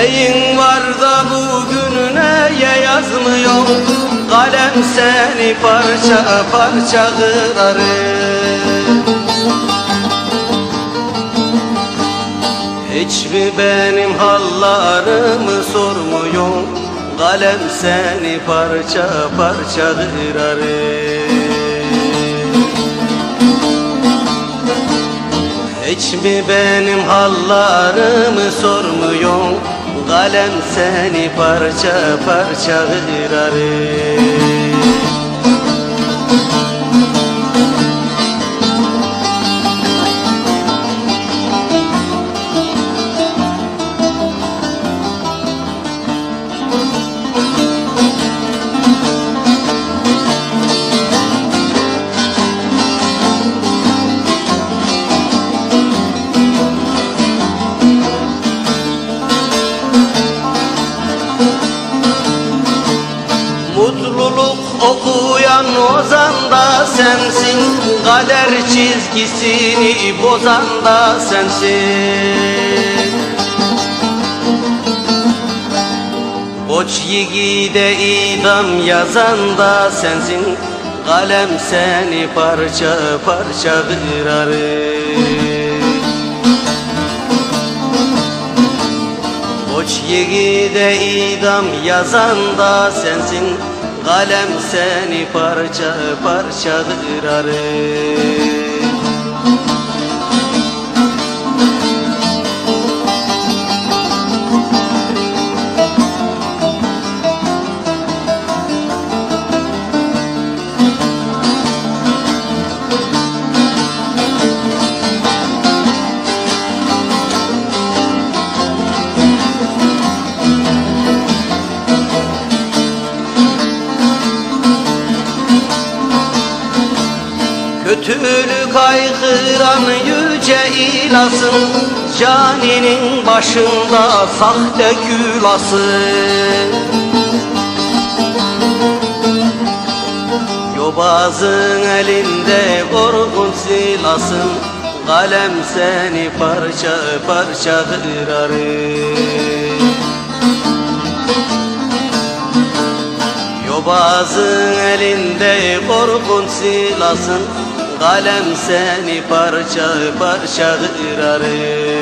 Neyin var da bugünü neye yazmıyor? Kalem seni parça parça kırarım. Hiç mi benim hallarımı sormuyor? Kalem seni parça parça kırarım. Hiç mi benim hallarımı sormuyor? Kalem seni parça parça kırarım Mutluluk okuyan ozan da sensin. Kader çizgisini bozan da sensin. Koç yiğide idam yazan da sensin. Kalem seni parça parça kırarım. Koç yiğide idam yazan da sensin Kalem seni parça parça kırarım Kötülük aykıran yüce ilasın Caninin başında sahte külası Yobazın elinde korkun silasın Kalem seni parça parça kırarım Yobazın elinde korkun silasın Kalem seni parça parça kırarım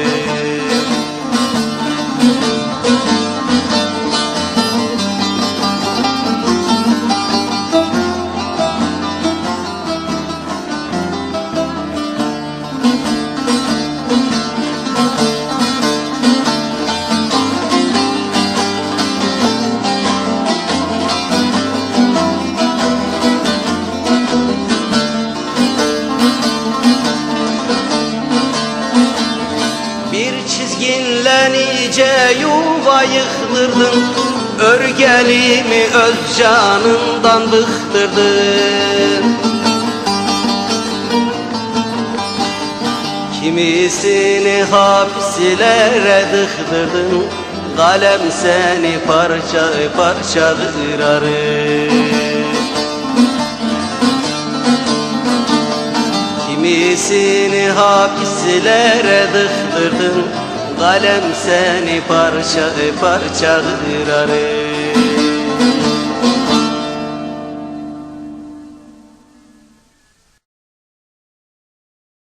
Bir nice yuva yıktırdın Örgelimi öz canından bıktırdın Kimisini hapislere dıktırdın Kalem seni parça parça kırarım Kimisini hapislere dıktırdın Kalem seni parça parça kırarım